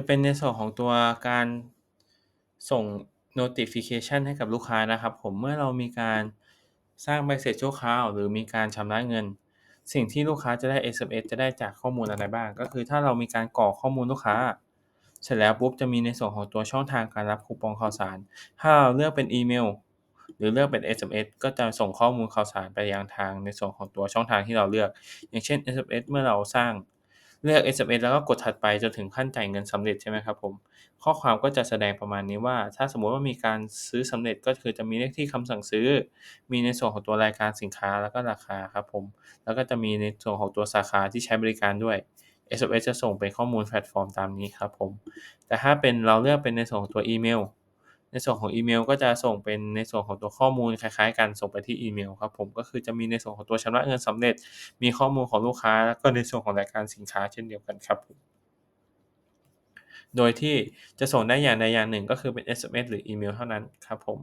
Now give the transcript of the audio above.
จะเป็นในส่วนของตัวการส่ง notification ให้กับลูกค้านะครับ ผมเมื่อเรามีการสร้างใบเสร็จชั่วคราวหรือมีการชำระเงิน สิ่งที่ลูกค้าจะได้ SMS จะได้จากข้อมูลอะไรบ้าง ก็คือถ้าเรามีการกรอกข้อมูลลูกค้า เสร็จแล้วปุ๊บจะมีในส่วนของตัวช่องทางการรับคูปองข่าวสาร ถ้าเราเลือกเป็นอีเมล หรือเลือกเป็น SMS ก็จะส่งข้อมูลข่าวสารไปยังทางในส่วนของตัวช่องทางที่เราเลือก อย่างเช่น SMS เมื่อเราสร้าง เลือก SMS แล้วก็กดถัดไปจนถึงขั้นจ่ายเงินสำเร็จใช่ไหมครับผมข้อความก็จะแสดงประมาณนี้ว่า ถ้าสมมุติว่ามีการซื้อสำเร็จก็คือจะมีเลขที่คำสั่งซื้อ มีในส่วนของตัวรายการสินค้าแล้วก็ราคาครับผมแล้วก็จะมีในส่วนของตัวสาขาที่ใช้บริการด้วย SMS จะส่งเป็นข้อมูลแพลตฟอร์มตามนี้ครับผมแต่ถ้าเป็นเราเลือกเป็นในส่วนของตัวอีเมล ในส่วนของอีเมลก็จะส่งเป็นในส่วนของตัวข้อมูลคล้ายๆกันส่งไปที่อีเมลครับผมก็คือจะมีในส่วนของตัวชำระเงินสำเร็จ มีข้อมูลของลูกค้า แล้วก็ในส่วนของรายการสินค้าเช่นเดียวกันครับโดยที่จะส่งได้อย่างใดอย่างหนึ่งก็คือเป็น SMS หรืออีเมลเท่านั้นครับผม